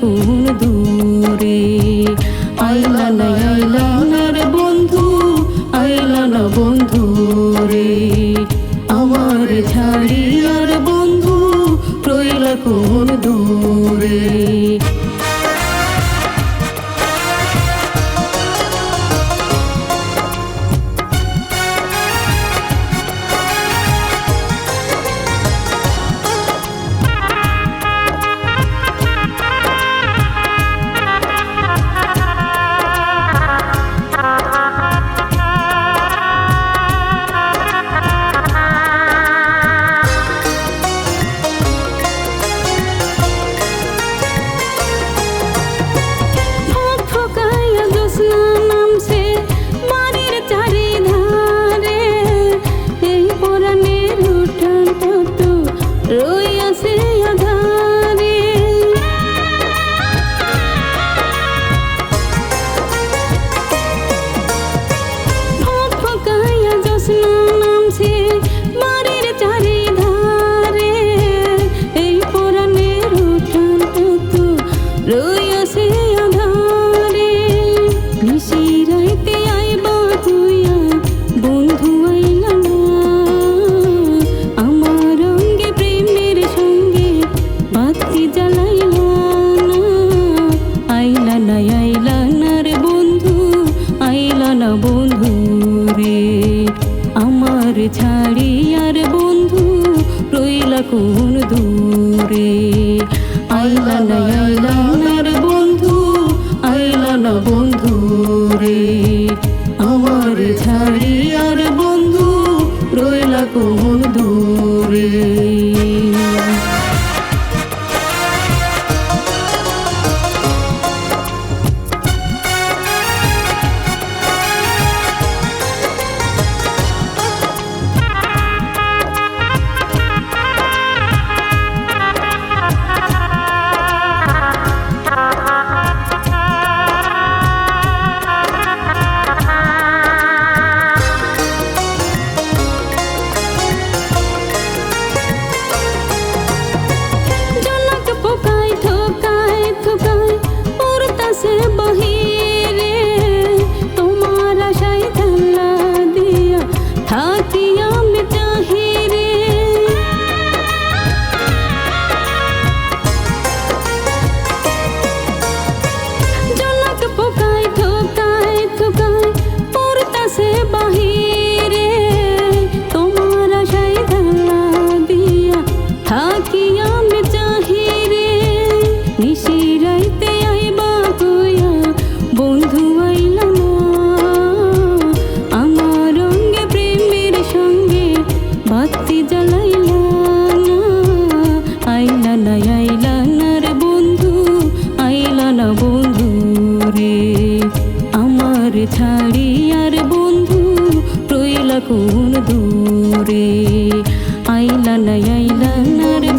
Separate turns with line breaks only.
কুল দূর ছাড়ি আর বন্ধু, রইলা কোন দূরে? আইলা না আইলা না বন্ধু, আইলা না বন্ধু রে। আমার ছাড়ি আর বন্ধু, রইলা কোন দূরে? বাতি জ্বালাইলা না। আইলা না আইলা না রে বন্ধু, আইলা না বন্ধু রে। আমার ছাড়ি আর বন্ধু, রইলা কোন আইলা না আইলা না রে